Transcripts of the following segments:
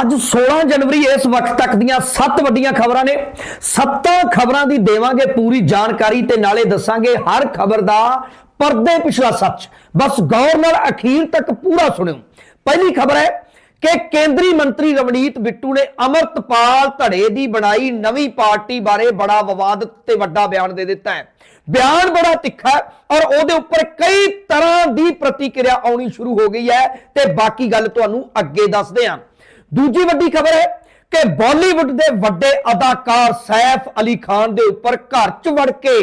ਅੱਜ 16 ਜਨਵਰੀ ਇਸ ਵਕਤ ਤੱਕ ਦੀਆਂ 7 ਵੱਡੀਆਂ ਖਬਰਾਂ ਨੇ। ਸੱਤਾਂ ਖਬਰਾਂ ਦੀ ਦੇਵਾਂਗੇ ਪੂਰੀ ਜਾਣਕਾਰੀ ਤੇ ਨਾਲੇ ਦੱਸਾਂਗੇ ਹਰ ਖਬਰ ਦਾ ਪਰਦੇ ਪਿਛਲਾ ਸੱਚ। ਬਸ ਗੌਰ ਨਾਲ ਅਖੀਰ ਤੱਕ ਪੂਰਾ ਸੁਣਿਓ। ਪਹਿਲੀ ਖਬਰ ਹੈ ਕਿ ਕੇਂਦਰੀ ਮੰਤਰੀ ਰਵਨੀਤ ਬਿੱਟੂ ਨੇ ਅਮਰਤਪਾਲ ਧੜੇ ਦੀ ਬਣਾਈ ਨਵੀਂ ਪਾਰਟੀ ਬਾਰੇ ਬੜਾ ਵਿਵਾਦਤ ਤੇ ਵੱਡਾ ਬਿਆਨ ਦੇ ਦਿੱਤਾ ਹੈ। ਬਿਆਨ ਬੜਾ ਤਿੱਖਾ ਔਰ ਉਹਦੇ ਉੱਪਰ ਕਈ ਤਰ੍ਹਾਂ ਦੀ ਪ੍ਰਤੀਕਿਰਿਆ ਆਉਣੀ ਸ਼ੁਰੂ ਹੋ ਗਈ ਹੈ ਤੇ ਬਾਕੀ ਗੱਲ ਤੁਹਾਨੂੰ ਅੱਗੇ ਦੱਸਦੇ ਹਾਂ। ਦੂਜੀ ਵੱਡੀ ਖਬਰ ਹੈ ਕਿ ਬਾਲੀਵੁੱਡ ਦੇ ਵੱਡੇ ਅਦਾਕਾਰ ਸੈਫ ਅਲੀ ਖਾਨ ਦੇ ਉੱਪਰ ਘਰ 'ਚ ਵੜ ਕੇ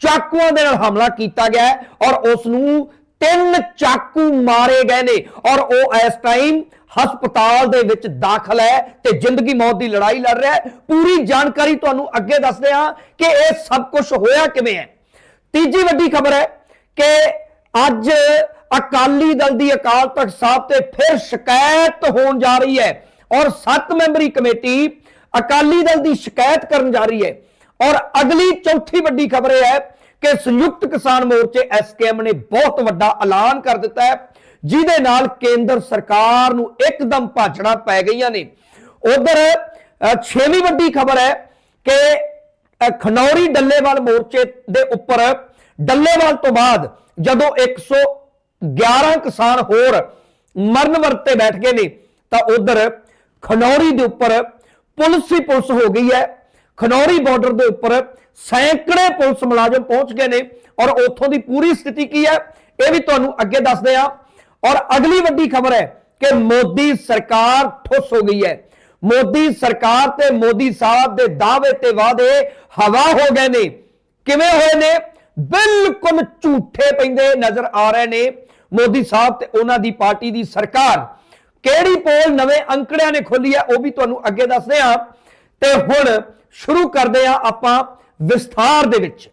ਚਾਕੂਆਂ ਦੇ ਨਾਲ ਹਮਲਾ ਕੀਤਾ ਗਿਆ ਔਰ ਉਸ ਨੂੰ ਤਿੰਨ ਚਾਕੂ ਮਾਰੇ ਗਏ ਨੇ ਔਰ ਉਹ ਇਸ ਟਾਈਮ ਹਸਪਤਾਲ ਦੇ ਵਿੱਚ ਦਾਖਲ ਹੈ ਤੇ ਜ਼ਿੰਦਗੀ ਮੌਤ ਦੀ ਲੜਾਈ ਲੜ ਰਿਹਾ ਹੈ। ਪੂਰੀ ਜਾਣਕਾਰੀ ਤੁਹਾਨੂੰ ਅੱਗੇ ਦੱਸਦੇ ਹਾਂ ਕਿ ਇਹ ਸਭ ਕੁਝ ਹੋਇਆ ਕਿਵੇਂ ਹੈ। ਤੀਜੀ ਵੱਡੀ ਖਬਰ ਹੈ ਕਿ ਅੱਜ ਅਕਾਲੀ ਦਲ ਦੀ ਅਕਾਲ ਤਖਤ ਸਾਹਿਬ ਤੇ ਫਿਰ ਸ਼ਿਕਾਇਤ ਹੋਣ ਜਾ ਰਹੀ ਹੈ ਔਰ 7 ਮੈਂਬਰੀ ਕਮੇਟੀ ਅਕਾਲੀ ਦਲ ਦੀ ਸ਼ਿਕਾਇਤ ਕਰਨ ਜਾ ਰਹੀ ਹੈ। ਔਰ ਅਗਲੀ ਚੌਥੀ ਵੱਡੀ ਖਬਰ ਇਹ ਹੈ ਕਿ ਸੰਯੁਕਤ ਕਿਸਾਨ ਮੋਰਚੇ ਐਸਕੇਐਮ ਨੇ ਬਹੁਤ ਵੱਡਾ ਐਲਾਨ ਕਰ ਦਿੱਤਾ ਹੈ, ਜਿਹਦੇ ਨਾਲ ਕੇਂਦਰ ਸਰਕਾਰ ਨੂੰ ਇੱਕਦਮ ਭਾਜਣਾ ਪੈ ਗਈਆਂ ਨੇ। ਉਧਰ ਛੇਵੀਂ ਵੱਡੀ ਖਬਰ ਹੈ ਕਿ ਖਨੌਰੀ ਡੱਲੇਵਾਲ ਮੋਰਚੇ ਦੇ ਉੱਪਰ ਡੱਲੇਵਾਲ ਤੋਂ ਬਾਅਦ ਜਦੋਂ 111 ਕਿਸਾਨ ਹੋਰ ਮਰਨ ਵਰਤੇ ਬੈਠ ਗਏ ਨੇ, ਤਾਂ ਉਧਰ ਖਨੌਰੀ ਦੇ ਉੱਪਰ ਪੁਲਿਸ ਹੀ ਪੁਲਿਸ ਹੋ ਗਈ ਹੈ। ਖਨੌਰੀ ਬਾਰਡਰ ਦੇ ਉੱਪਰ ਸੈਂਕੜੇ ਪੁਲਿਸ ਮੁਲਾਜ਼ਮ ਪਹੁੰਚ ਗਏ ਨੇ ਔਰ ਉੱਥੋਂ ਦੀ ਪੂਰੀ ਸਥਿਤੀ ਕੀ ਹੈ, ਇਹ ਵੀ ਤੁਹਾਨੂੰ ਅੱਗੇ ਦੱਸਦੇ ਹਾਂ। ਔਰ ਅਗਲੀ ਵੱਡੀ ਖਬਰ ਹੈ ਕਿ ਮੋਦੀ ਸਰਕਾਰ ਠੁੱਸ ਹੋ ਗਈ ਹੈ। ਮੋਦੀ ਸਰਕਾਰ ਤੇ ਮੋਦੀ ਸਾਹਿਬ ਦੇ ਦਾਅਵੇ ਤੇ ਵਾਅਦੇ ਹਵਾ ਹੋ ਗਏ ਨੇ। ਕਿਵੇਂ ਹੋਏ ਨੇ? ਬਿਲਕੁਲ ਝੂਠੇ ਪੈਂਦੇ ਨਜ਼ਰ ਆ ਰਹੇ ਨੇ। ਮੋਦੀ ਸਾਹਿਬ ਤੇ ਉਹਨਾਂ ਦੀ ਪਾਰਟੀ ਦੀ ਸਰਕਾਰ ਕਿਹੜੀ ਪੋਲ ਨਵੇਂ ਅੰਕੜਿਆਂ ਨੇ ਖੋਲੀ ਹੈ, ਉਹ ਵੀ ਤੁਹਾਨੂੰ ਅੱਗੇ ਦੱਸਦੇ ਹਾਂ। ਤੇ ਹੁਣ ਸ਼ੁਰੂ ਕਰਦੇ ਹਾਂ ਆਪਾਂ ਵਿਸਥਾਰ ਦੇ ਵਿੱਚ।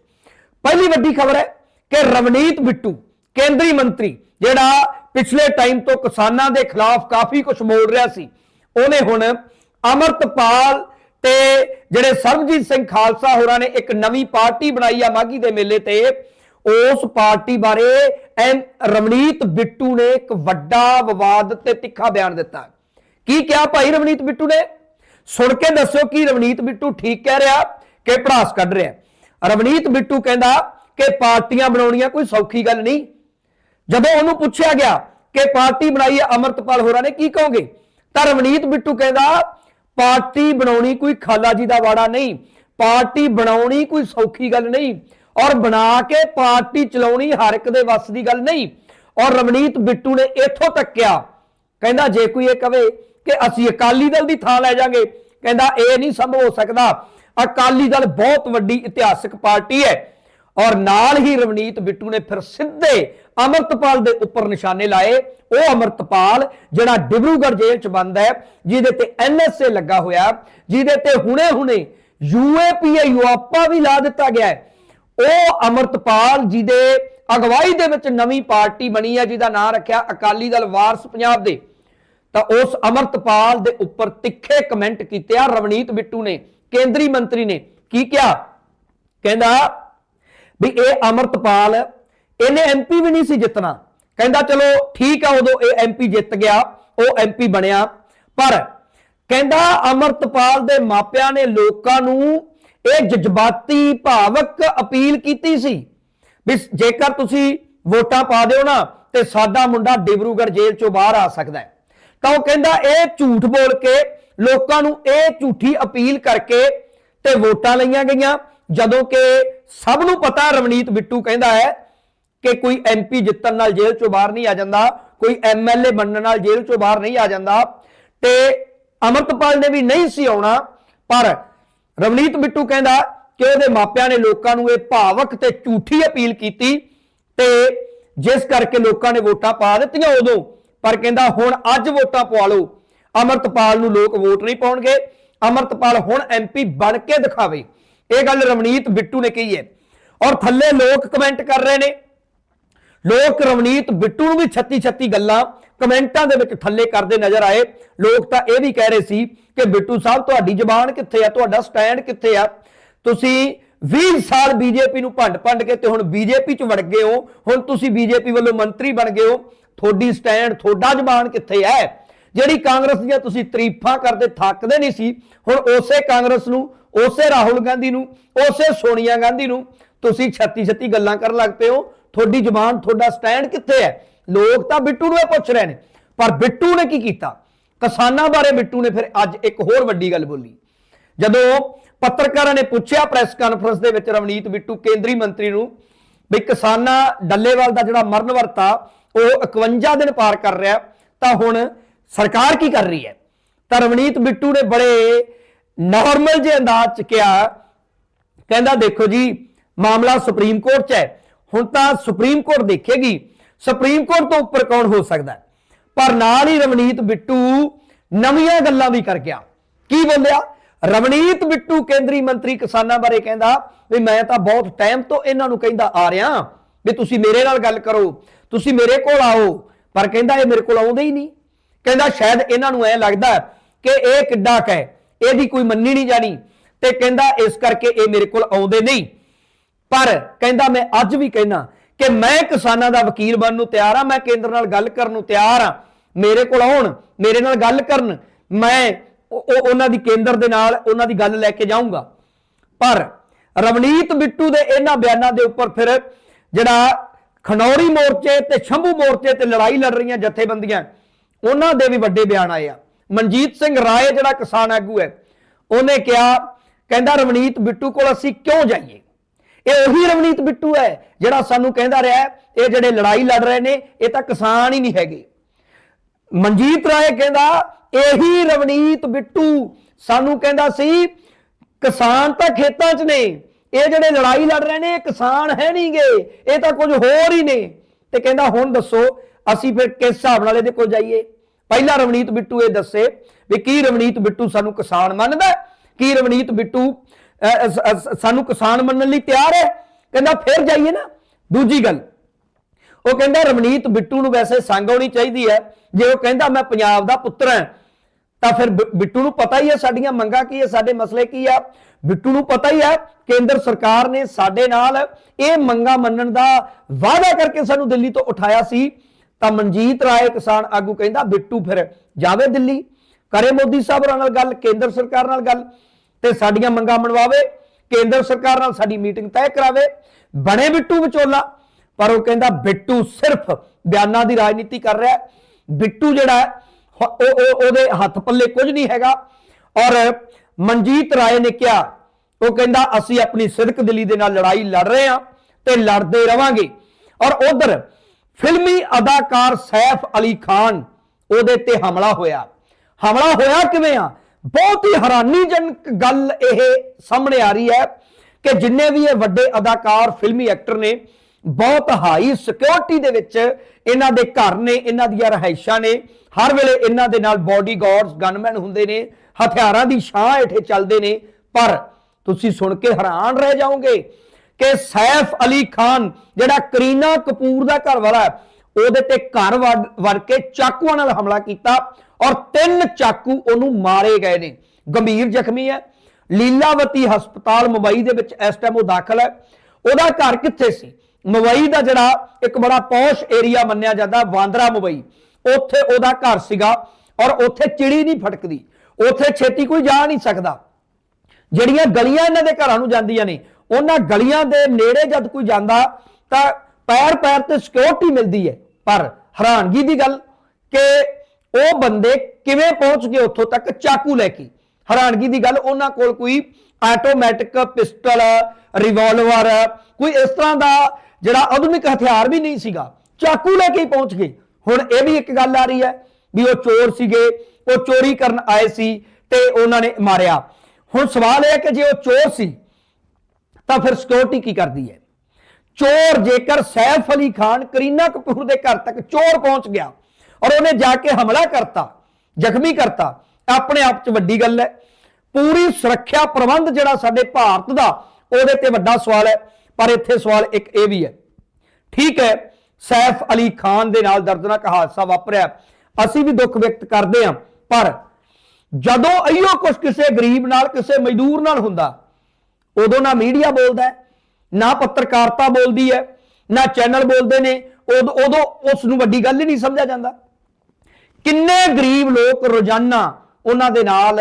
ਪਹਿਲੀ ਵੱਡੀ ਖਬਰ ਹੈ ਕਿ ਰਵਨੀਤ ਬਿੱਟੂ, ਕੇਂਦਰੀ ਮੰਤਰੀ, ਜਿਹੜਾ ਪਿਛਲੇ ਟਾਈਮ ਤੋਂ ਕਿਸਾਨਾਂ ਦੇ ਖਿਲਾਫ ਕਾਫੀ ਕੁਝ ਮੋੜ ਰਿਹਾ ਸੀ, ਉਹਨੇ ਹੁਣ ਅਮਰਤਪਾਲ ਤੇ ਜਿਹੜੇ ਸਰਬਜੀਤ ਸਿੰਘ ਖਾਲਸਾ ਹੋਰਾਂ ਨੇ ਇੱਕ ਨਵੀਂ ਪਾਰਟੀ ਬਣਾਈ ਆ ਮਾਗੀ ਦੇ ਮੇਲੇ ਤੇ ਉਸ ਪਾਰਟੀ ਬਾਰੇ ਐਮ ਰਵਨੀਤ ਬਿੱਟੂ ਨੇ ਇੱਕ ਵੱਡਾ ਵਿਵਾਦ ਤੇ ਤਿੱਖਾ ਬਿਆਨ ਦਿੱਤਾ। ਕੀ ਕਿਹਾ ਭਾਈ ਰਵਨੀਤ ਬਿੱਟੂ ਨੇ? ਸੁਣ ਕੇ ਦੱਸੋ ਕਿ ਰਵਨੀਤ ਬਿੱਟੂ ਠੀਕ ਕਹਿ ਰਿਹਾ ਕਿ ਭੜਾਸ ਕੱਢ ਰਿਹਾ ਰਵਨੀਤ ਬਿੱਟੂ ਕਹਿੰਦਾ ਕਿ ਪਾਰਟੀਆਂ ਬਣਾਉਣੀਆਂ ਕੋਈ ਸੌਖੀ ਗੱਲ ਨਹੀਂ। ਜਦੋਂ ਉਹਨੂੰ ਪੁੱਛਿਆ ਗਿਆ ਕਿ ਪਾਰਟੀ ਬਣਾਈ ਹੈ ਅਮਰਤਪਾਲ ਹੋਰਾਂ ਨੇ ਕੀ ਕਹੋਗੇ? ਤਾਂ ਰਵਨੀਤ ਬਿੱਟੂ ਕਹਿੰਦਾ, ਪਾਰਟੀ ਬਣਾਉਣੀ ਕੋਈ ਖਾਲਾ ਜੀ ਦਾ ਵਾੜਾ ਨਹੀਂ। ਪਾਰਟੀ ਬਣਾਉਣੀ ਕੋਈ ਸੌਖੀ ਗੱਲ ਨਹੀਂ। ਔਰ ਬਣਾ ਕੇ ਪਾਰਟੀ ਚਲਾਉਣੀ ਹਰ ਇੱਕ ਦੇ ਵੱਸ ਦੀ ਗੱਲ ਨਹੀਂ। ਔਰ ਰਵਨੀਤ ਬਿੱਟੂ ਨੇ ਇੱਥੋਂ ਤੱਕਿਆ ਕਹਿੰਦਾ ਜੇ ਕੋਈ ਇਹ ਕਵੇ ਕਿ ਅਸੀਂ ਅਕਾਲੀ ਦਲ ਦੀ ਥਾਂ ਲੈ ਜਾਾਂਗੇ, ਕਹਿੰਦਾ ਇਹ ਨਹੀਂ ਸੰਭਵ ਹੋ ਸਕਦਾ। ਅਕਾਲੀ ਦਲ ਬਹੁਤ ਵੱਡੀ ਇਤਿਹਾਸਕ ਪਾਰਟੀ ਹੈ। ਔਰ ਨਾਲ ਹੀ ਰਵਨੀਤ ਬਿੱਟੂ ਨੇ ਫਿਰ ਸਿੱਧੇ ਅਮਰਤਪਾਲ ਦੇ ਉੱਪਰ ਨਿਸ਼ਾਨੇ ਲਾਏ। ਉਹ ਅਮਰਤਪਾਲ, ਜਿਹੜਾ ਡਿਬਰੂਗੜ੍ਹ ਜੇਲ੍ਹ ਚ ਬੰਦ ਹੈ, ਜਿਹਦੇ ਤੇ ਐਨਐਸਏ ਲੱਗਾ ਹੋਇਆ, ਜਿਹਦੇ ਤੇ ਹੁਣੇ-ਹੁਣੇ ਯੂਏਪੀਏ ਯੂਆਪਾ ਵੀ ਲਾ ਦਿੱਤਾ ਗਿਆ ਹੈ। ਉਹ ਅਮਰਤਪਾਲ ਜਿਹਦੇ ਅਗਵਾਈ ਦੇ ਵਿੱਚ ਨਵੀਂ ਪਾਰਟੀ ਬਣੀ ਹੈ, ਜਿਹਦਾ ਨਾਂ ਰੱਖਿਆ ਅਕਾਲੀ ਦਲ ਵਾਰਸ ਪੰਜਾਬ ਦੇ। ਤਾਂ ਉਸ ਅਮਰਤਪਾਲ ਦੇ ਉੱਪਰ ਤਿੱਖੇ ਕਮੈਂਟ ਕੀਤੇ ਆ, ਰਵਨੀਤ ਬਿੱਟੂ ਨੇ, ਕੇਂਦਰੀ ਮੰਤਰੀ ਨੇ। ਕੀ ਕਿਹਾ? ਕਹਿੰਦਾ ਵੀ ਇਹ ਅਮਰਤਪਾਲ, ਇਹਨੇ ਐਮਪੀ ਵੀ ਨਹੀਂ ਸੀ ਜਿੱਤਣਾ। ਕਹਿੰਦਾ ਚਲੋ ਠੀਕ ਆ, ਉਦੋਂ ਇਹ ਐਮਪੀ ਜਿੱਤ ਗਿਆ, ਉਹ ਐਮਪੀ ਬਣਿਆ। ਪਰ ਕਹਿੰਦਾ ਅਮਰਤਪਾਲ ਦੇ ਮਾਪਿਆਂ ਨੇ ਲੋਕਾਂ ਨੂੰ ਇਹ ਜਜ਼ਬਾਤੀ ਭਾਵਕ ਅਪੀਲ ਕੀਤੀ ਸੀ ਵੀ ਜੇਕਰ ਤੁਸੀਂ ਵੋਟਾਂ ਪਾ ਦਿਓ ਨਾ, ਤੇ ਸਾਡਾ ਮੁੰਡਾ ਡਿਬਰੂਗੜ੍ਹ ਜੇਲ੍ਹ ਚੋਂ ਬਾਹਰ ਆ ਸਕਦਾ ਹੈ। ਤਾਂ ਉਹ ਕਹਿੰਦਾ, ਇਹ ਝੂਠ ਬੋਲ ਕੇ ਲੋਕਾਂ ਨੂੰ ਇਹ ਝੂਠੀ ਅਪੀਲ ਕਰਕੇ ਤੇ ਵੋਟਾਂ ਲਈਆਂ ਗਈਆਂ, ਜਦੋਂ ਕਿ ਸਭ ਨੂੰ ਪਤਾ ਰਵਨੀਤ ਬਿੱਟੂ ਕਹਿੰਦਾ ਹੈ ਕਿ ਕੋਈ ਐਮਪੀ ਜਿੱਤਣ ਨਾਲ ਜੇਲ੍ਹ ਚੋਂ ਬਾਹਰ ਨਹੀਂ ਆ ਜਾਂਦਾ, ਕੋਈ ਐਮਐਲਏ ਬਣਨ ਨਾਲ ਜੇਲ੍ਹ ਚੋਂ ਬਾਹਰ ਨਹੀਂ ਆ ਜਾਂਦਾ, ਤੇ ਅਮਰਤਪਾਲ ਨੇ ਵੀ ਨਹੀਂ ਸੀ ਆਉਣਾ, ਪਰ ਰਵਨੀਤ ਬਿੱਟੂ ਕਹਿੰਦਾ ਕਿ ਉਹਦੇ ਮਾਪਿਆਂ ਨੇ ਲੋਕਾਂ ਨੂੰ ਇਹ ਭਾਵਕ ਤੇ ਝੂਠੀ ਅਪੀਲ ਕੀਤੀ ਤੇ ਜਿਸ ਕਰਕੇ ਲੋਕਾਂ ਨੇ ਵੋਟਾਂ ਪਾ ਦਿੱਤੀਆਂ ਉਦੋਂ। ਪਰ ਕਹਿੰਦਾ, ਹੁਣ ਅੱਜ ਵੋਟਾਂ ਪਵਾ ਲਓ। ਅਮਰਤਪਾਲ ਨੂੰ ਲੋਕ ਵੋਟ ਨਹੀਂ ਪਾਉਣਗੇ। ਅਮਰਤਪਾਲ ਹੁਣ ਐਮਪੀ ਬਣ ਕੇ ਦਿਖਾਵੇ। ਇਹ ਗੱਲ ਰਵਨੀਤ ਬਿੱਟੂ ਨੇ ਕਹੀ ਹੈ। ਔਰ ਥੱਲੇ ਲੋਕ ਕਮੈਂਟ ਕਰ ਰਹੇ ਨੇ। ਲੋਕ ਰਵਨੀਤ ਬਿੱਟੂ ਨੂੰ ਵੀ 36 36 ਗੱਲਾਂ ਕਮੈਂਟਾਂ ਦੇ ਵਿੱਚ ਥੱਲੇ ਕਰਦੇ ਨਜ਼ਰ ਆਏ। ਲੋਕ ਤਾਂ ਇਹ ਵੀ ਕਹਿ ਰਹੇ ਸੀ ਕਿ ਬਿੱਟੂ ਸਾਹਿਬ, ਤੁਹਾਡੀ ਜ਼ਬਾਨ ਕਿੱਥੇ ਆ? ਤੁਹਾਡਾ ਸਟੈਂਡ ਕਿੱਥੇ ਆ? ਤੁਸੀਂ 20 ਸਾਲ ਬੀਜੇਪੀ ਨੂੰ ਭੰਡ ਭੰਡ ਕੇ ਤੇ ਹੁਣ ਬੀਜੇਪੀ ਚ ਵੜ ਗਏ ਹੋ। ਹੁਣ ਤੁਸੀਂ ਬੀਜੇਪੀ ਵੱਲੋਂ ਮੰਤਰੀ ਬਣ ਗਏ ਹੋ। ਤੁਹਾਡੀ ਸਟੈਂਡ, ਤੁਹਾਡਾ ਜ਼ਬਾਨ ਕਿੱਥੇ ਹੈ? ਜਿਹੜੀ ਕਾਂਗਰਸ ਦੀਆਂ ਤੁਸੀਂ ਤਾਰੀਫਾਂ ਕਰਦੇ ਥੱਕਦੇ ਨਹੀਂ ਸੀ। ਹੁਣ ਉਸੇ ਕਾਂਗਰਸ ਨੂੰ, ਉਸੇ ਰਾਹੁਲ ਗਾਂਧੀ ਨੂੰ, ਉਸੇ ਸੋਨੀਆ ਗਾਂਧੀ ਨੂੰ ਤੁਸੀਂ ਛੱਤੀ ਛੱਤੀ ਗੱਲਾਂ ਕਰਨ ਲੱਗ ਪਏ ਹੋ। ਤੁਹਾਡੀ ਜ਼ਬਾਨ, ਤੁਹਾਡਾ ਸਟੈਂਡ ਕਿੱਥੇ ਹੈ? ਲੋਕ ਤਾਂ ਬਿੱਟੂ ਨੂੰ ਇਹ ਪੁੱਛ ਰਹੇ ਨੇ। ਪਰ ਬਿੱਟੂ ਨੇ ਕੀ ਕੀਤਾ? ਕਿਸਾਨਾਂ ਬਾਰੇ ਬਿੱਟੂ ਨੇ ਫਿਰ ਅੱਜ ਇੱਕ ਹੋਰ ਵੱਡੀ ਗੱਲ ਬੋਲੀ। ਜਦੋਂ ਪੱਤਰਕਾਰਾਂ ਨੇ ਪੁੱਛਿਆ ਪ੍ਰੈਸ ਕਾਨਫਰੰਸ ਦੇ ਵਿੱਚ ਰਵਨੀਤ ਬਿੱਟੂ ਕੇਂਦਰੀ ਮੰਤਰੀ ਨੂੰ ਵੀ ਕਿਸਾਨਾਂ ਡੱਲੇਵਾਲ ਦਾ ਜਿਹੜਾ ਮਰਨ ਵਰਤਾ ਉਹ 51 ਦਿਨ ਪਾਰ ਕਰ ਰਿਹਾ, ਤਾਂ ਹੁਣ ਸਰਕਾਰ ਕੀ ਕਰ ਰਹੀ ਹੈ? ਤਾਂ ਰਵਨੀਤ ਬਿੱਟੂ ਨੇ ਬੜੇ ਨਾਰਮਲ ਜਿਹੇ ਅੰਦਾਜ਼ ਚ ਕਿਹਾ, ਕਹਿੰਦਾ ਦੇਖੋ ਜੀ, ਮਾਮਲਾ ਸੁਪਰੀਮ ਕੋਰਟ 'ਚ ਹੈ। ਹੁਣ ਤਾਂ ਸੁਪਰੀਮ ਕੋਰਟ ਦੇਖੇਗੀ ਸੁਪਰੀਮ ਕੋਰਟ ਤੋਂ ਉੱਪਰ ਕੌਣ ਹੋ ਸਕਦਾ ਪਰ ਨਾਲ ਹੀ ਰਵਨੀਤ ਬਿੱਟੂ ਨਵੀਆਂ ਗੱਲਾਂ ਵੀ ਕਰ ਗਿਆ ਕੀ ਬੋਲਿਆ? ਰਵਨੀਤ ਬਿੱਟੂ ਕੇਂਦਰੀ ਮੰਤਰੀ ਕਿਸਾਨਾਂ ਬਾਰੇ ਕਹਿੰਦਾ ਵੀ ਮੈਂ ਤਾਂ ਬਹੁਤ ਟਾਈਮ ਤੋਂ ਇਹਨਾਂ ਨੂੰ ਕਹਿੰਦਾ ਆ ਰਿਹਾ ਵੀ ਤੁਸੀਂ ਮੇਰੇ ਨਾਲ ਗੱਲ ਕਰੋ, ਤੁਸੀਂ ਮੇਰੇ ਕੋਲ ਆਓ। ਪਰ ਕਹਿੰਦਾ ਇਹ ਮੇਰੇ ਕੋਲ ਆਉਂਦੇ ਹੀ ਨਹੀਂ। ਕਹਿੰਦਾ ਸ਼ਾਇਦ ਇਹਨਾਂ ਨੂੰ ਐ ਲੱਗਦਾ ਕਿ ਇਹ ਕਿੱਡਾ ਕੁ ਇਹਦੀ ਕੋਈ ਮੰਨੀ ਨਹੀਂ ਜਾਣੀ ਤੇ ਕਹਿੰਦਾ ਇਸ ਕਰਕੇ ਇਹ ਮੇਰੇ ਕੋਲ ਆਉਂਦੇ ਨਹੀਂ। ਪਰ ਕਹਿੰਦਾ ਮੈਂ ਅੱਜ ਵੀ ਕਹਿਣਾ ਕਿ ਮੈਂ ਕਿਸਾਨਾਂ ਦਾ ਵਕੀਲ ਬਣਨ ਨੂੰ ਤਿਆਰ ਆ ਮੈਂ ਕੇਂਦਰ ਨਾਲ ਗੱਲ ਕਰਨ ਨੂੰ ਤਿਆਰ ਆ ਮੇਰੇ ਕੋਲ ਆਉਣ, ਮੇਰੇ ਨਾਲ ਗੱਲ ਕਰਨ, ਮੈਂ ਉਹ- ਉਹਨਾਂ ਦੀ ਕੇਂਦਰ ਦੇ ਨਾਲ ਉਹਨਾਂ ਦੀ ਗੱਲ ਲੈ ਕੇ ਜਾਊਂਗਾ। ਪਰ ਰਵਨੀਤ ਬਿੱਟੂ ਦੇ ਇਹਨਾਂ ਬਿਆਨਾਂ ਦੇ ਉੱਪਰ ਫਿਰ ਜਿਹੜਾ ਖਨੌਰੀ ਮੋਰਚੇ ਤੇ ਸ਼ੰਭੂ ਮੋਰਚੇ ਤੇ ਲੜਾਈ ਲੜ ਰਹੀਆਂ ਜਥੇਬੰਦੀਆਂ, ਉਹਨਾਂ ਦੇ ਵੀ ਵੱਡੇ ਬਿਆਨ ਆਏ ਆ। ਮਨਜੀਤ ਸਿੰਘ ਰਾਏ ਜਿਹੜਾ ਕਿਸਾਨ ਆਗੂ ਹੈ, ਉਹਨੇ ਕਿਹਾ, ਕਹਿੰਦਾ ਰਵਨੀਤ ਬਿੱਟੂ ਕੋਲ ਅਸੀਂ ਕਿਉਂ ਜਾਈਏ? ਇਹ ਉਹੀ ਰਵਨੀਤ ਬਿੱਟੂ ਹੈ ਜਿਹੜਾ ਸਾਨੂੰ ਕਹਿੰਦਾ ਰਿਹਾ ਇਹ ਜਿਹੜੇ ਲੜਾਈ ਲੜ ਰਹੇ ਨੇ, ਇਹ ਤਾਂ ਕਿਸਾਨ ਹੀ ਨਹੀਂ ਹੈਗੇ। ਮਨਜੀਤ ਰਾਏ ਕਹਿੰਦਾ, ਇਹੀ ਰਵਨੀਤ ਬਿੱਟੂ ਸਾਨੂੰ ਕਹਿੰਦਾ ਸੀ, ਕਿਸਾਨ ਤਾਂ ਖੇਤਾਂ 'ਚ ਨੇ, ਇਹ ਜਿਹੜੇ ਲੜਾਈ ਲੜ ਰਹੇ ਨੇ, ਇਹ ਕਿਸਾਨ ਹੈ ਨਹੀਂਗੇ, ਇਹ ਤਾਂ ਕੁਝ ਹੋਰ ਹੀ ਨੇ। ਤੇ ਕਹਿੰਦਾ, ਹੁਣ ਦੱਸੋ, ਅਸੀਂ ਫਿਰ ਕਿਸ ਹਿਸਾਬ ਨਾਲ ਇਹਦੇ ਕੋਲ ਜਾਈਏ? ਪਹਿਲਾਂ ਰਵਨੀਤ ਬਿੱਟੂ ਇਹ ਦੱਸੇ ਵੀ ਕੀ ਰਵਨੀਤ ਬਿੱਟੂ ਸਾਨੂੰ ਕਿਸਾਨ ਮੰਨਦਾ ਕੀ ਰਵਨੀਤ ਬਿੱਟੂ ਸਾਨੂੰ ਕਿਸਾਨ ਮੰਨਣ ਲਈ ਤਿਆਰ ਹੈ? ਕਹਿੰਦਾ, ਫਿਰ ਜਾਈਏ ਨਾ। ਦੂਜੀ ਗੱਲ, ਉਹ ਕਹਿੰਦਾ, ਰਵਨੀਤ ਬਿੱਟੂ ਨੂੰ ਵੈਸੇ ਸੰਗ ਆਉਣੀ ਚਾਹੀਦੀ ਹੈ। ਜੇ ਉਹ ਕਹਿੰਦਾ, ਮੈਂ ਪੰਜਾਬ ਦਾ ਪੁੱਤਰ ਹਾਂ, ਤਾਂ ਫਿਰ ਬਿ- ਬਿੱਟੂ ਨੂੰ ਪਤਾ ਹੀ ਹੈ ਸਾਡੀਆਂ ਮੰਗਾਂ ਕੀ ਹੈ, ਸਾਡੇ ਮਸਲੇ ਕੀ ਆ। ਬਿੱਟੂ ਨੂੰ ਪਤਾ ਹੀ ਹੈ, ਕੇਂਦਰ ਸਰਕਾਰ ਨੇ ਸਾਡੇ ਨਾਲ ਇਹ ਮੰਗਾਂ ਮੰਨਣ ਦਾ ਵਾਅਦਾ ਕਰਕੇ ਸਾਨੂੰ ਦਿੱਲੀ ਤੋਂ ਉਠਾਇਆ ਸੀ। ਤਾਂ ਮਨਜੀਤ ਰਾਏ ਕਿਸਾਨ ਆਗੂ ਕਹਿੰਦਾ, ਬਿੱਟੂ ਫਿਰ ਜਾਵੇ ਦਿੱਲੀ। ਕਰੇ ਮੋਦੀ ਸਾਹਿਬ ਨਾਲ ਗੱਲ, ਕੇਂਦਰ ਸਰਕਾਰ ਨਾਲ ਗੱਲ। ਤੇ ਸਾਡੀਆਂ ਮੰਗਾਂ ਮਨਵਾਵੇ ਕੇਂਦਰ ਸਰਕਾਰ ਨਾਲ ਸਾਡੀ ਮੀਟਿੰਗ ਤੈਅ ਕਰਾਵੇ। ਬਣੇ ਬਿੱਟੂ ਵਿਚੋਲਾ ਪਰ ਉਹ ਕਹਿੰਦਾ ਬਿੱਟੂ ਸਿਰਫ ਬਿਆਨਾਂ ਦੀ ਰਾਜਨੀਤੀ ਕਰ ਰਿਹਾ ਬਿੱਟੂ ਜਿਹੜਾ ਹੈ, ਉਹ ਉਹ- ਉਹਦੇ ਹੱਥ ਪੱਲੇ ਕੁਝ ਨਹੀਂ ਹੈਗਾ। ਔਰ ਮਨਜੀਤ ਰਾਏ ਨੇ ਕਿਹਾ ਉਹ ਕਹਿੰਦਾ ਅਸੀਂ ਆਪਣੀ ਸਿਰਕ ਦਿਲੀ ਦੇ ਨਾਲ ਲੜਾਈ ਲੜ ਰਹੇ ਹਾਂ ਤੇ ਲੜਦੇ ਰਵਾਂਗੇ। ਔਰ ਉਧਰ ਫਿਲਮੀ ਅਦਾਕਾਰ ਸੈਫ ਅਲੀ ਖਾਨ ਉਹਦੇ ਤੇ ਹਮਲਾ ਹੋਇਆ। ਹਮਲਾ ਹੋਇਆ ਕਿਵੇਂ ਆ? ਬਹੁਤ ਹੀ ਹੈਰਾਨੀਜਨਕ ਗੱਲ ਇਹ ਸਾਹਮਣੇ ਆ ਰਹੀ ਹੈ ਕਿ ਜਿੰਨੇ ਵੀ ਇਹ ਵੱਡੇ ਅਦਾਕਾਰ, ਫਿਲਮੀ ਐਕਟਰ ਨੇ, ਬਹੁਤ ਹਾਈ ਸਿਕਿਉਰਿਟੀ ਦੇ ਵਿੱਚ ਇਹਨਾਂ ਦੇ ਘਰ ਨੇ, ਇਹਨਾਂ ਦੀਆਂ ਰਹਾਇਸ਼ਾਂ ਨੇ। ਹਰ ਵੇਲੇ ਇਹਨਾਂ ਦੇ ਨਾਲ ਬਾਡੀਗਾਰਡਸ ਗਨਮੈਨ ਹੁੰਦੇ ਨੇ, ਹਥਿਆਰਾਂ ਦੀ ਛਾਂ ਹੇਠੇ ਚੱਲਦੇ ਨੇ। ਪਰ ਤੁਸੀਂ ਸੁਣ ਕੇ ਹੈਰਾਨ ਰਹਿ ਜਾਓਗੇ ਕਿ ਸੈਫ ਅਲੀ ਖਾਨ, ਜਿਹੜਾ ਕਰੀਨਾ ਕਪੂਰ ਦਾ ਘਰ ਵਾਲਾ ਹੈ ਉਹਦੇ ਤੇ ਘਰ ਵੜ ਵੜ ਕੇ ਚਾਕੂਆਂ ਨਾਲ ਹਮਲਾ ਕੀਤਾ ਔਰ ਤਿੰਨ ਚਾਕੂ ਉਹਨੂੰ ਮਾਰੇ ਗਏ ਨੇ। ਗੰਭੀਰ ਜ਼ਖਮੀ ਹੈ। ਲੀਲਾਵਤੀ ਹਸਪਤਾਲ ਮੁੰਬਈ ਦੇ ਵਿੱਚ ਇਸ ਟਾਈਮ ਉਹ ਦਾਖਲ ਹੈ। ਉਹਦਾ ਘਰ ਕਿੱਥੇ ਸੀ? ਮੁੰਬਈ ਦਾ ਜਿਹੜਾ ਇੱਕ ਬੜਾ ਪੌਸ਼ ਏਰੀਆ ਮੰਨਿਆ ਜਾਂਦਾ ਬਾਂਦਰਾ ਮੁੰਬਈ। ਉੱਥੇ ਉਹਦਾ ਘਰ ਸੀਗਾ ਔਰ ਉੱਥੇ ਚਿੜੀ ਨਹੀਂ ਫਟਕਦੀ। ਉੱਥੇ ਛੇਤੀ ਕੋਈ ਜਾ ਨਹੀਂ ਸਕਦਾ। ਜਿਹੜੀਆਂ ਗਲੀਆਂ ਇਹਨਾਂ ਦੇ ਘਰਾਂ ਨੂੰ ਜਾਂਦੀਆਂ ਨੇ, ਉਹਨਾਂ ਗਲੀਆਂ ਦੇ ਨੇੜੇ ਜਦ ਕੋਈ ਜਾਂਦਾ ਤਾਂ ਪੈਰ ਪੈਰ ਤੇ ਸਿਕਿਉਰਿਟੀ ਮਿਲਦੀ ਹੈ। ਪਰ ਹੈਰਾਨਗੀ ਦੀ ਗੱਲ ਕਿ ਉਹ ਬੰਦੇ ਕਿਵੇਂ ਪਹੁੰਚ ਗਏ ਉੱਥੋਂ ਤੱਕ ਚਾਕੂ ਲੈ ਕੇ? ਹੈਰਾਨਗੀ ਦੀ ਗੱਲ, ਉਹਨਾਂ ਕੋਲ ਕੋਈ ਆਟੋਮੈਟਿਕ ਪਿਸਟਲ ਰਿਵਾਲਵਰ ਕੋਈ ਇਸ ਤਰ੍ਹਾਂ ਦਾ ਜਿਹੜਾ ਆਧੁਨਿਕ ਹਥਿਆਰ ਵੀ ਨਹੀਂ ਸੀਗਾ, ਚਾਕੂ ਲੈ ਕੇ ਹੀ ਪਹੁੰਚ ਗਏ। ਹੁਣ ਇਹ ਵੀ ਇੱਕ ਗੱਲ ਆ ਰਹੀ ਹੈ ਵੀ ਉਹ ਚੋਰ ਸੀਗੇ, ਉਹ ਚੋਰੀ ਕਰਨ ਆਏ ਸੀ ਤੇ ਉਹਨਾਂ ਨੇ ਮਾਰਿਆ। ਹੁਣ ਸਵਾਲ ਇਹ ਹੈ ਕਿ ਜੇ ਉਹ ਚੋਰ ਸੀ, ਤਾਂ ਫਿਰ ਸਿਕਿਉਰਿਟੀ ਕੀ ਕਰਦੀ ਹੈ? ਚੋਰ ਜੇਕਰ ਸੈਫ ਅਲੀ ਖਾਨ ਕਰੀਨਾ ਕਪੂਰ ਦੇ ਘਰ ਤੱਕ ਚੋਰ ਪਹੁੰਚ ਗਿਆ ਔਰ ਉਹਨੇ ਜਾ ਕੇ ਹਮਲਾ ਕਰਤਾ ਜ਼ਖਮੀ ਕਰਤਾ ਆਪਣੇ ਆਪ 'ਚ ਵੱਡੀ ਗੱਲ ਹੈ। ਪੂਰੀ ਸੁਰੱਖਿਆ ਪ੍ਰਬੰਧ ਜਿਹੜਾ ਸਾਡੇ ਭਾਰਤ ਦਾ ਉਹਦੇ ਤੇ ਵੱਡਾ ਸਵਾਲ ਹੈ। ਪਰ ਇੱਥੇ ਸਵਾਲ ਇੱਕ ਇਹ ਵੀ ਹੈ। ਠੀਕ ਹੈ ਸੈਫ ਅਲੀ ਖਾਨ ਦੇ ਨਾਲ ਦਰਦਨਾਕ ਹਾਦਸਾ ਵਾਪਰਿਆ। ਅਸੀਂ ਵੀ ਦੁੱਖ ਵਿਅਕਤ ਕਰਦੇ ਹਾਂ ਪਰ ਜਦੋਂ ਅਈਓ ਕੁਝ ਕਿਸੇ ਗਰੀਬ ਨਾਲ ਕਿਸੇ ਮਜ਼ਦੂਰ ਨਾਲ ਹੁੰਦਾ ਉਦੋਂ ਨਾ ਮੀਡੀਆ ਬੋਲਦਾ ਹੈ, ਨਾ ਪੱਤਰਕਾਰਤਾ ਬੋਲਦੀ ਹੈ, ਨਾ ਚੈਨਲ ਬੋਲਦੇ ਨੇ, ਉਦੋਂ ਉਦੋਂ ਉਸ ਨੂੰ ਵੱਡੀ ਗੱਲ ਹੀ ਨਹੀਂ ਸਮਝਿਆ ਜਾਂਦਾ। ਕਿੰਨੇ ਗਰੀਬ ਲੋਕ ਰੋਜ਼ਾਨਾ ਉਹਨਾਂ ਦੇ ਨਾਲ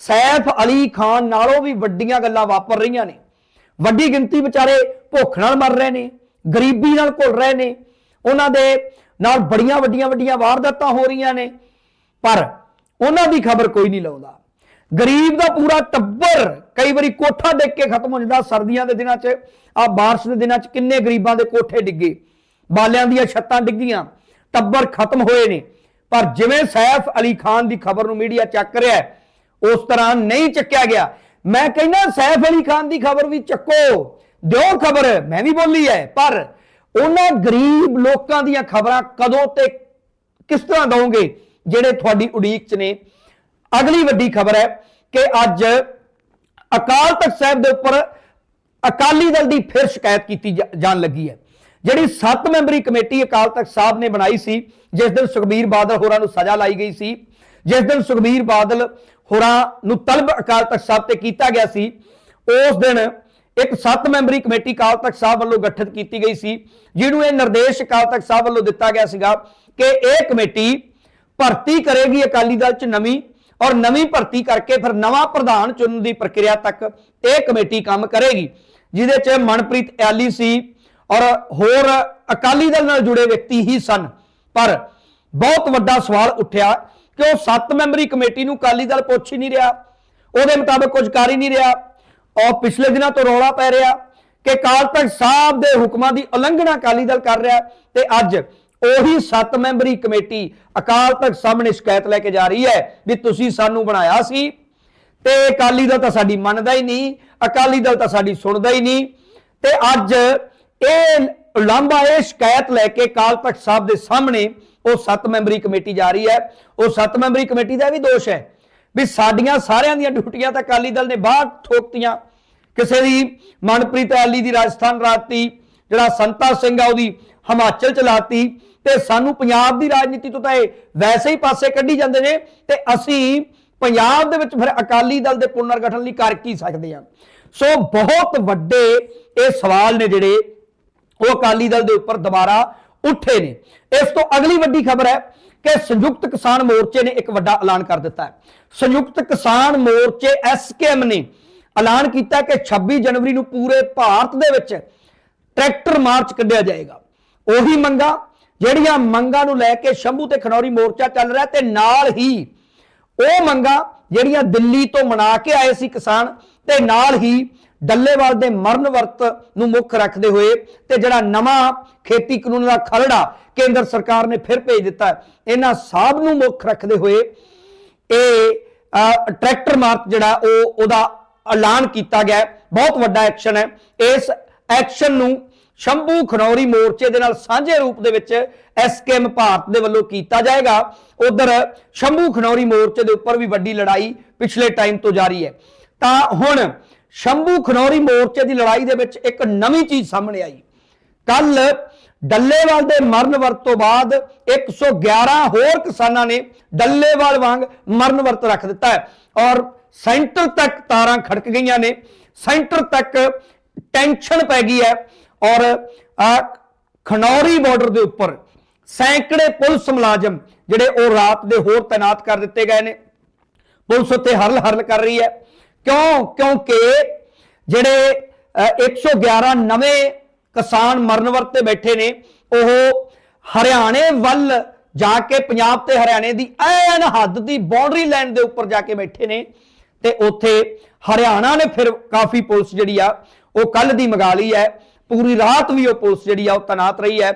ਸੈਫ ਅਲੀ ਖਾਨ ਨਾਲੋਂ ਵੀ ਵੱਡੀਆਂ ਗੱਲਾਂ ਵਾਪਰ ਰਹੀਆਂ ਨੇ। ਵੱਡੀ ਗਿਣਤੀ ਵਿਚਾਰੇ ਭੁੱਖ ਨਾਲ ਮਰ ਰਹੇ ਨੇ, ਗਰੀਬੀ ਨਾਲ ਘੁਲ ਰਹੇ ਨੇ, ਉਹਨਾਂ ਦੇ ਨਾਲ ਬੜੀਆਂ ਵੱਡੀਆਂ ਵੱਡੀਆਂ ਵਾਰਦਾਤਾਂ ਹੋ ਰਹੀਆਂ ਨੇ, ਪਰ ਉਹਨਾਂ ਦੀ ਖਬਰ ਕੋਈ ਨਹੀਂ ਲਾਉਂਦਾ। ਗਰੀਬ ਦਾ ਪੂਰਾ ਟੱਬਰ ਕਈ ਵਾਰੀ ਕੋਠਾ ਡਿੱਗ ਕੇ ਖਤਮ ਹੋ ਜਾਂਦਾ। ਸਰਦੀਆਂ ਦੇ ਦਿਨਾਂ 'ਚ ਆ ਬਾਰਿਸ਼ ਦੇ ਦਿਨਾਂ 'ਚ ਕਿੰਨੇ ਗਰੀਬਾਂ ਦੇ ਕੋਠੇ ਡਿੱਗੇ। ਬਾਲਿਆਂ ਦੀਆਂ ਛੱਤਾਂ ਡਿੱਗੀਆਂ, ਟੱਬਰ ਖਤਮ ਹੋਏ ਨੇ। ਪਰ ਜਿਵੇਂ ਸੈਫ ਅਲੀ ਖਾਨ ਦੀ ਖਬਰ ਨੂੰ ਮੀਡੀਆ ਚੱਕ ਰਿਹਾ ਉਸ ਤਰ੍ਹਾਂ ਨਹੀਂ ਚੱਕਿਆ ਗਿਆ। ਮੈਂ ਕਹਿੰਦਾ, ਸੈਫ ਅਲੀ ਖਾਨ ਦੀ ਖਬਰ ਵੀ ਚੱਕੋ। ਦਿਓ ਖਬਰ, ਮੈਂ ਵੀ ਬੋਲੀ ਹੈ। ਪਰ ਉਹਨਾਂ ਗਰੀਬ ਲੋਕਾਂ ਦੀਆਂ ਖਬਰਾਂ ਕਦੋਂ ਤੇ ਕਿਸ ਤਰ੍ਹਾਂ ਦਵੋਗੇ ਜਿਹੜੇ ਤੁਹਾਡੀ ਉਡੀਕ 'ਚ ਨੇ? ਅਗਲੀ ਵੱਡੀ ਖਬਰ ਹੈ ਕਿ ਅੱਜ ਅਕਾਲ ਤਖਤ ਸਾਹਿਬ ਦੇ ਉੱਪਰ ਅਕਾਲੀ ਦਲ ਦੀ ਫਿਰ ਸ਼ਿਕਾਇਤ ਕੀਤੀ ਜਾਣ ਲੱਗੀ ਹੈ। ਜਿਹੜੀ 7 ਮੈਂਬਰੀ ਕਮੇਟੀ ਅਕਾਲ ਤਖਤ ਸਾਹਿਬ ਨੇ ਬਣਾਈ ਸੀ, ਜਿਸ ਦਿਨ ਸੁਖਬੀਰ ਬਾਦਲ ਹੋਰਾਂ ਨੂੰ ਸਜ਼ਾ ਲਾਈ ਗਈ ਸੀ, ਜਿਸ ਦਿਨ ਸੁਖਬੀਰ ਬਾਦਲ ਹੋਰਾਂ ਨੂੰ ਤਲਬ ਅਕਾਲ ਤਖਤ ਸਾਹਿਬ ਤੇ ਕੀਤਾ ਗਿਆ ਸੀ, ਉਸ ਦਿਨ ਇੱਕ 7 ਮੈਂਬਰੀ ਕਮੇਟੀ ਅਕਾਲ ਤਖਤ ਸਾਹਿਬ ਵੱਲੋਂ ਗਠਿਤ ਕੀਤੀ ਗਈ ਸੀ, ਜਿਹਨੂੰ ਇਹ ਨਿਰਦੇਸ਼ ਅਕਾਲ ਤਖਤ ਸਾਹਿਬ ਵੱਲੋਂ ਦਿੱਤਾ ਗਿਆ ਸੀਗਾ ਕਿ ਇਹ ਕਮੇਟੀ ਭਰਤੀ ਕਰੇਗੀ ਅਕਾਲੀ ਦਲ ਚ ਨਵੀਂ ਔਰ ਨਵੀਂ ਭਰਤੀ ਕਰਕੇ ਫਿਰ ਨਵਾਂ ਪ੍ਰਧਾਨ ਚੁਣਨ ਦੀ ਪ੍ਰਕਿਰਿਆ ਤੱਕ ਇਹ ਕਮੇਟੀ ਕੰਮ ਕਰੇਗੀ, ਜਿਹਦੇ ਚ ਮਨਪ੍ਰੀਤ ਐਲੀ ਸੀ ਔਰ ਹੋਰ ਅਕਾਲੀ ਦਲ ਨਾਲ ਜੁੜੇ ਵਿਅਕਤੀ ਹੀ ਸਨ। ਪਰ ਬਹੁਤ ਵੱਡਾ ਸਵਾਲ ਉੱਠਿਆ ਕਿ ਉਹ 7 ਮੈਂਬਰੀ ਕਮੇਟੀ ਨੂੰ ਅਕਾਲੀ ਦਲ ਪੁੱਛ ਹੀ ਨਹੀਂ ਰਿਹਾ। ਉਹਦੇ ਮੁਤਾਬਕ ਕੁਝ ਕਰ ਹੀ ਨਹੀਂ ਰਿਹਾ। ਔਰ ਪਿਛਲੇ ਦਿਨਾਂ ਤੋਂ ਰੌਲਾ ਪੈ ਰਿਹਾ ਕਿ ਅਕਾਲ ਤਖਤ ਸਾਹਿਬ ਦੇ ਹੁਕਮਾਂ ਦੀ ਉਲੰਘਣਾ ਅਕਾਲੀ ਦਲ ਕਰ ਰਿਹਾ ਤੇ ਅੱਜ ਉਹੀ ਸੱਤ ਮੈਂਬਰੀ ਕਮੇਟੀ ਅਕਾਲ ਤਖਤ ਸਾਹਮਣੇ ਸ਼ਿਕਾਇਤ ਲੈ ਕੇ ਜਾ ਰਹੀ ਹੈ ਵੀ ਤੁਸੀਂ ਸਾਨੂੰ ਬਣਾਇਆ ਸੀ। ਤੇ ਅਕਾਲੀ ਦਲ ਤਾਂ ਸਾਡੀ ਮੰਨਦਾ ਹੀ ਨਹੀਂ, ਅਕਾਲੀ ਦਲ ਤਾਂ ਸਾਡੀ ਸੁਣਦਾ ਹੀ ਨਹੀਂ। ਤੇ ਅੱਜ ਇਹ ਲਾਂਬਾ ਇਹ ਸ਼ਿਕਾਇਤ ਲੈ ਕੇ ਅਕਾਲ ਤਖਤ ਸਾਹਿਬ ਦੇ ਸਾਹਮਣੇ ਉਹ ਸੱਤ ਮੈਂਬਰੀ ਕਮੇਟੀ ਜਾ ਰਹੀ ਹੈ। ਉਹ ਸੱਤ ਮੈਂਬਰੀ ਕਮੇਟੀ ਦਾ ਵੀ ਦੋਸ਼ ਹੈ ਵੀ ਸਾਡੀਆਂ ਸਾਰਿਆਂ ਦੀਆਂ ਡਿਊਟੀਆਂ ਤਾਂ ਅਕਾਲੀ ਦਲ ਨੇ ਬਾਹਰ ਠੋਕਤੀਆਂ। ਕਿਸੇ ਦੀ ਮਨਪ੍ਰੀਤ ਐਲੀ ਦੀ ਰਾਜਸਥਾਨ ਰਾਤੀ ਜਿਹੜਾ ਸੰਤਾ ਸਿੰਘ ਆ ਉਹਦੀ ਹਿਮਾਚਲ ਚ ਲਾਤੀ ਤੇ ਸਾਨੂੰ ਪੰਜਾਬ ਦੀ ਰਾਜਨੀਤੀ ਤੋਂ ਤਾਂ ਇਹ ਵੈਸੇ ਹੀ ਪਾਸੇ ਕੱਢੀ ਜਾਂਦੇ ਨੇ ਤੇ ਅਸੀਂ ਪੰਜਾਬ ਦੇ ਵਿੱਚ ਫਿਰ ਅਕਾਲੀ ਦਲ ਦੇ ਪੁਨਰ ਗਠਨ ਲਈ ਕਰ ਕੀ ਸਕਦੇ ਹਾਂ? ਸੋ ਬਹੁਤ ਵੱਡੇ ਇਹ ਸਵਾਲ ਨੇ ਜਿਹੜੇ ਉਹ ਅਕਾਲੀ ਦਲ ਦੇ ਉੱਪਰ ਦੁਬਾਰਾ ਉੱਠੇ ਨੇ। ਇਸ ਤੋਂ ਅਗਲੀ ਵੱਡੀ ਖਬਰ ਹੈ ਕਿ ਸੰਯੁਕਤ ਕਿਸਾਨ ਮੋਰਚੇ ਨੇ ਇੱਕ ਵੱਡਾ ਐਲਾਨ ਕਰ ਦਿੱਤਾ ਹੈ। ਸੰਯੁਕਤ ਕਿਸਾਨ ਮੋਰਚੇ ਐਸਕੇਐਮ ਨੇ ਐਲਾਨ ਕੀਤਾ ਕਿ 26 ਜਨਵਰੀ ਨੂੰ ਪੂਰੇ ਭਾਰਤ ਦੇ ਵਿੱਚ ਟਰੈਕਟਰ ਮਾਰਚ ਕੱਢਿਆ ਜਾਏਗਾ। ਉਹੀ ਮੰਗਾ ਜਿਹੜੀਆਂ ਮੰਗਾਂ ਨੂੰ ਲੈ ਕੇ ਸ਼ੰਭੂ ਤੇ ਖਨੌਰੀ ਮੋਰਚਾ ਚੱਲ ਰਿਹਾ ਤੇ ਨਾਲ ਹੀ ਉਹ ਮੰਗਾਂ ਜਿਹੜੀਆਂ ਦਿੱਲੀ ਤੋਂ ਮਨਾ ਕੇ ਆਏ ਸੀ ਕਿਸਾਨ ਤੇ ਨਾਲ ਹੀ ਡੱਲੇਵਾਲ ਦੇ ਮਰਨ ਵਰਤ ਨੂੰ ਮੁੱਖ ਰੱਖਦੇ ਹੋਏ ਤੇ ਜਿਹੜਾ ਨਵਾਂ ਖੇਤੀ ਕਾਨੂੰਨ ਦਾ ਖਰੜਾ ਕੇਂਦਰ ਸਰਕਾਰ ਨੇ ਫਿਰ ਭੇਜ ਦਿੱਤਾ ਇਹਨਾਂ ਸਭ ਨੂੰ ਮੁੱਖ ਰੱਖਦੇ ਹੋਏ ਇਹ ਟਰੈਕਟਰ ਮਾਰਚ ਜਿਹੜਾ ਉਹ, ਉਹਦਾ ਐਲਾਨ ਕੀਤਾ ਗਿਆ ਬਹੁਤ ਵੱਡਾ ਐਕਸ਼ਨ ਹੈ। ਇਸ ਐਕਸ਼ਨ ਨੂੰ ਸ਼ੰਭੂ ਖਨੌਰੀ ਮੋਰਚੇ ਦੇ ਨਾਲ ਸਾਂਝੇ ਰੂਪ ਦੇ ਵਿੱਚ ਐਸਕੇਐਮ ਭਾਰਤ ਦੇ ਵੱਲੋਂ ਕੀਤਾ ਜਾਏਗਾ। ਉਧਰ ਸ਼ੰਭੂ ਖਨੌਰੀ ਮੋਰਚੇ ਦੇ ਉੱਪਰ ਵੀ ਵੱਡੀ ਲੜਾਈ ਪਿਛਲੇ ਟਾਈਮ ਤੋਂ ਜਾਰੀ ਹੈ। ਤਾਂ ਹੁਣ ਸ਼ੰਭੂ ਖਨੌਰੀ ਮੋਰਚੇ ਦੀ ਲੜਾਈ ਦੇ ਵਿੱਚ ਇੱਕ ਨਵੀਂ ਚੀਜ਼ ਸਾਹਮਣੇ ਆਈ। ਕੱਲ ਡੱਲੇਵਾਲ ਦੇ ਮਰਨ ਵਰਤ ਤੋਂ ਬਾਅਦ 111 ਹੋਰ ਕਿਸਾਨਾਂ ਨੇ ਡੱਲੇਵਾਲ ਵਾਂਗ ਮਰਨ ਵਰਤ ਰੱਖ ਦਿੱਤਾ ਹੈ। ਔਰ ਸੈਂਟਰ ਤੱਕ ਤਾਰਾਂ ਖੜਕ ਗਈਆਂ ਨੇ। ਸੈਂਟਰ ਤੱਕ ਟੈਨਸ਼ਨ ਪੈ ਗਈ ਹੈ। ਔਰ ਖਨੌਰੀ ਬਾਰਡਰ ਦੇ ਉੱਪਰ ਸੈਂਕੜੇ ਪੁਲਿਸ ਮੁਲਾਜ਼ਮ ਜਿਹੜੇ ਉਹ ਰਾਤ ਦੇ ਹੋਰ ਤਾਇਨਾਤ ਕਰ ਦਿੱਤੇ ਗਏ ਨੇ। ਪੁਲਿਸ ਉੱਤੇ ਹਰਲ ਹਰਲ ਕਰ ਰਹੀ ਹੈ। ਕਿਉਂ? ਕਿਉਂਕਿ ਜਿਹੜੇ ਅਹ, 111 ਨਵੇਂ ਕਿਸਾਨ ਮਰਨ ਵਰਤ ਤੇ ਬੈਠੇ ਨੇ ਉਹ ਹਰਿਆਣੇ ਵੱਲ ਜਾ ਕੇ ਪੰਜਾਬ ਤੇ ਹਰਿਆਣੇ ਦੀ ਐਨ ਹੱਦ ਦੀ ਬਾਉਂਡਰੀ ਲਾਈਨ ਦੇ ਉੱਪਰ ਜਾ ਕੇ ਬੈਠੇ ਨੇ ਤੇ ਉੱਥੇ ਹਰਿਆਣਾ ਨੇ ਫਿਰ ਕਾਫੀ ਪੁਲਿਸ ਜਿਹੜੀ ਆ ਉਹ ਕੱਲ ਦੀ ਮੰਗਾ ਲਈ ਹੈ। ਪੂਰੀ ਰਾਤ ਵੀ ਉਹ ਪੁਲਿਸ ਜਿਹੜੀ ਆ ਉਹ ਤਨਾਤ ਰਹੀ ਹੈ,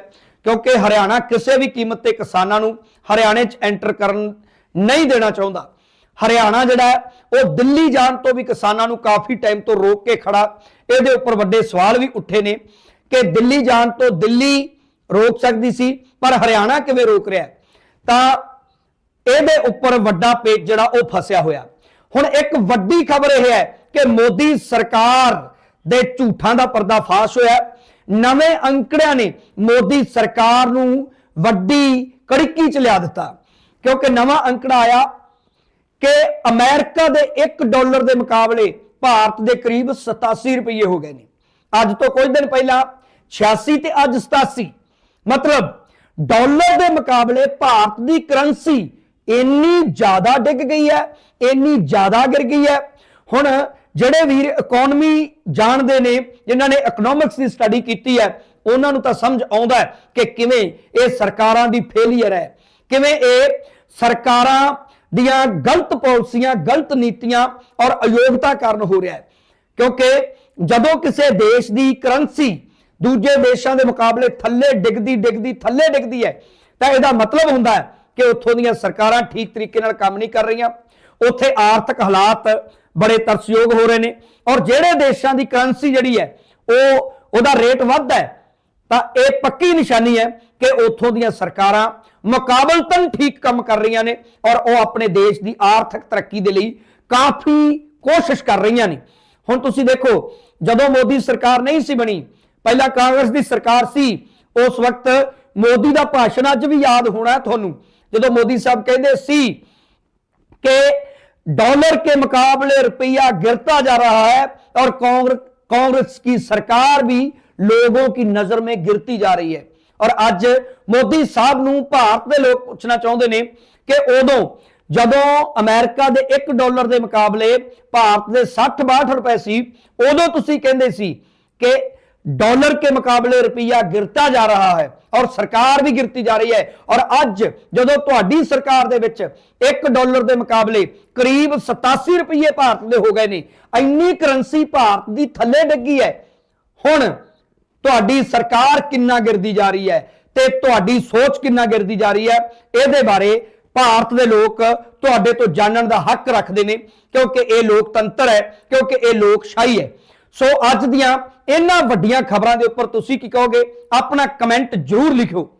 ਕਿਉਂਕਿ ਹਰਿਆਣਾ ਕਿਸੇ ਵੀ ਕੀਮਤ ਤੇ ਕਿਸਾਨਾਂ ਨੂੰ ਹਰਿਆਣੇ 'ਚ ਐਂਟਰ ਕਰਨ ਨਹੀਂ ਦੇਣਾ ਚਾਹੁੰਦਾ। ਹਰਿਆਣਾ ਜਿਹੜਾ ਉਹ ਦਿੱਲੀ ਜਾਣ ਤੋਂ ਵੀ ਕਿਸਾਨਾਂ ਨੂੰ ਕਾਫੀ ਟਾਈਮ ਤੋਂ ਰੋਕ ਕੇ ਖੜਾ। ਇਹਦੇ ਉੱਪਰ ਵੱਡੇ ਸਵਾਲ ਵੀ ਉੱਠੇ ਨੇ ਕਿ ਦਿੱਲੀ ਜਾਣ ਤੋਂ ਦਿੱਲੀ ਰੋਕ ਸਕਦੀ ਸੀ, ਪਰ ਹਰਿਆਣਾ ਕਿਵੇਂ ਰੋਕ ਰਿਹਾ ਤਾਂ ਇਹਦੇ ਉੱਪਰ ਵੱਡਾ ਪੇਚ ਜਿਹੜਾ ਉਹ ਫਸਿਆ ਹੋਇਆ। ਹੁਣ ਇੱਕ ਵੱਡੀ ਖਬਰ ਇਹ ਹੈ ਕਿ ਮੋਦੀ ਸਰਕਾਰ ਦੇ ਝੂਠਾਂ ਦਾ ਪਰਦਾਫਾਸ਼ ਹੋਇਆ। ਨਵੇਂ ਅੰਕੜਿਆਂ ਨੇ ਮੋਦੀ ਸਰਕਾਰ ਨੂੰ ਵੱਡੀ ਕੜਕੀ ਚ ਲਿਆ ਦਿੱਤਾ। ਕਿਉਂਕਿ ਨਵਾਂ ਅੰਕੜਾ ਆਇਆ ਕਿ ਅਮਰੀਕਾ ਦੇ 1 ਡਾਲਰ ਦੇ ਮੁਕਾਬਲੇ ਭਾਰਤ ਦੇ ਕਰੀਬ 87 ਰੁਪਏ ਹੋ ਗਏ ਨੇ। ਅੱਜ ਤੋਂ ਕੁਝ ਦਿਨ ਪਹਿਲਾਂ 86 ਤੇ ਅੱਜ 87 ਮਤਲਬ ਡਾਲਰ ਦੇ ਮੁਕਾਬਲੇ ਭਾਰਤ ਦੀ ਕਰੰਸੀ ਇੰਨੀ ਜ਼ਿਆਦਾ ਡਿੱਗ ਗਈ ਹੈ, ਇੰਨੀ ਜ਼ਿਆਦਾ ਗਿਰ ਗਈ ਹੈ। ਹੁਣ ਜਿਹੜੇ ਵੀਰ ਇਕਨੋਮੀ ਜਾਣਦੇ ਨੇ, ਜਿਨ੍ਹਾਂ ਨੇ ਇਕਨੋਮਿਕਸ ਦੀ ਸਟੱਡੀ ਕੀਤੀ ਹੈ, ਉਹਨਾਂ ਨੂੰ ਤਾਂ ਸਮਝ ਆਉਂਦਾ ਹੈ ਕਿ ਕਿਵੇਂ ਇਹ ਸਰਕਾਰਾਂ ਦੀ ਫੇਲਿਅਰ ਹੈ। ਕਿਵੇਂ ਇਹ ਸਰਕਾਰਾਂ ਦੀਆਂ ਗਲਤ ਪਾਲਿਸੀਆਂ, ਗਲਤ ਨੀਤੀਆਂ ਔਰ ਅਯੋਗਤਾ ਕਾਰਨ ਹੋ ਰਿਹਾ ਹੈ। ਕਿਉਂਕਿ ਜਦੋਂ ਕਿਸੇ ਦੇਸ਼ ਦੀ ਕਰੰਸੀ ਦੂਜੇ ਦੇਸ਼ਾਂ ਦੇ ਮੁਕਾਬਲੇ ਥੱਲੇ ਡਿੱਗਦੀ ਡਿੱਗਦੀ, ਥੱਲੇ ਡਿੱਗਦੀ ਹੈ, ਤਾਂ ਇਹਦਾ ਮਤਲਬ ਹੁੰਦਾ ਹੈ ਕਿ ਉੱਥੋਂ ਦੀਆਂ ਸਰਕਾਰਾਂ ਠੀਕ ਤਰੀਕੇ ਨਾਲ ਕੰਮ ਨਹੀਂ ਕਰ ਰਹੀਆਂ। ਉੱਥੇ ਆਰਥਿਕ ਹਾਲਾਤ ਬੜੇ ਤਰਸਯੋਗ ਹੋ ਰਹੇ ਨੇ। ਔਰ ਜਿਹੜੇ ਦੇਸ਼ਾਂ ਦੀ ਕਰੰਸੀ ਜਿਹੜੀ ਹੈ, ਉਹ, ਉਹਦਾ ਰੇਟ ਵੱਧਦਾ ਹੈ, ਤਾਂ ਇਹ ਪੱਕੀ ਨਿਸ਼ਾਨੀ ਹੈ ਕਿ ਉੱਥੋਂ ਦੀਆਂ ਸਰਕਾਰਾਂ ਮੁਕਾਬਲਤਨ ਠੀਕ ਕੰਮ ਕਰ ਰਹੀਆਂ ਨੇ ਔਰ ਉਹ ਆਪਣੇ ਦੇਸ਼ ਦੀ ਆਰਥਿਕ ਤਰੱਕੀ ਦੇ ਲਈ ਕਾਫੀ ਕੋਸ਼ਿਸ਼ ਕਰ ਰਹੀਆਂ ਨੇ। ਹੁਣ ਤੁਸੀਂ ਦੇਖੋ, ਜਦੋਂ ਮੋਦੀ ਸਰਕਾਰ ਨਹੀਂ ਸੀ ਬਣੀ, ਪਹਿਲਾਂ ਕਾਂਗਰਸ ਦੀ ਸਰਕਾਰ ਸੀ, ਉਸ ਵਕਤ ਮੋਦੀ ਦਾ ਭਾਸ਼ਣ ਅੱਜ ਵੀ ਯਾਦ ਹੋਣਾ ਤੁਹਾਨੂੰ। ਜਦੋਂ ਮੋਦੀ ਸਾਹਿਬ ਕਹਿੰਦੇ ਸੀ ਕਿ डॉलर के मुकाबले रुपया गिरता जा रहा है और कांग्रेस कांग्रेस की सरकार भी लोगों की नजर में गिरती जा रही है ਔਰ ਅੱਜ ਮੋਦੀ ਸਾਹਿਬ ਨੂੰ ਭਾਰਤ ਦੇ ਲੋਕ ਪੁੱਛਣਾ ਚਾਹੁੰਦੇ ਨੇ ਕਿ ਉਦੋਂ ਜਦੋਂ ਅਮਰੀਕਾ ਦੇ 1 ਡਾਲਰ ਦੇ ਮੁਕਾਬਲੇ ਭਾਰਤ ਦੇ 60 62 ਰੁਪਏ ਸੀ ਉਦੋਂ ਤੁਸੀਂ ਕਹਿੰਦੇ ਸੀ ਕਿ डॉलर के मुकाबले रुपया गिरता जा रहा है ਔਰ ਸਰਕਾਰ ਵੀ ਗਿਰਤੀ ਜਾ ਰਹੀ ਹੈ ਔਰ ਅੱਜ ਜਦੋਂ ਤੁਹਾਡੀ ਸਰਕਾਰ ਦੇ ਵਿੱਚ 1 ਡਾਲਰ ਦੇ ਮੁਕਾਬਲੇ ਕਰੀਬ 87 ਰੁਪਏ ਭਾਰਤ ਦੇ ਹੋ ਗਏ ਨੇ ਇੰਨੀ ਕਰੰਸੀ ਭਾਰਤ ਦੀ ਥੱਲੇ ਡਿੱਗੀ ਹੈ ਹੁਣ ਤੁਹਾਡੀ ਸਰਕਾਰ ਕਿੰਨਾ ਗਿਰਦੀ ਜਾ ਰਹੀ ਹੈ ਤੇ ਤੁਹਾਡੀ ਸੋਚ ਕਿੰਨਾ ਗਿਰਦੀ ਜਾ ਰਹੀ ਹੈ ਇਹਦੇ ਬਾਰੇ ਭਾਰਤ ਦੇ ਲੋਕ ਤੁਹਾਡੇ ਤੋਂ ਜਾਣਨ ਦਾ ਹੱਕ ਰੱਖਦੇ ਨੇ ਕਿਉਂਕਿ ਇਹ ਲੋਕਤੰਤਰ ਹੈ ਕਿਉਂਕਿ ਇਹ ਲੋਕਸ਼ਾਹੀ ਹੈ ਸੋ ਅੱਜ ਦੀਆਂ ਇਹਨਾਂ ਵੱਡੀਆਂ ਖਬਰਾਂ ਦੇ ਉੱਪਰ ਤੁਸੀਂ ਕੀ ਕਹੋਗੇ? ਆਪਣਾ ਕਮੈਂਟ ਜ਼ਰੂਰ ਲਿਖਿਓ।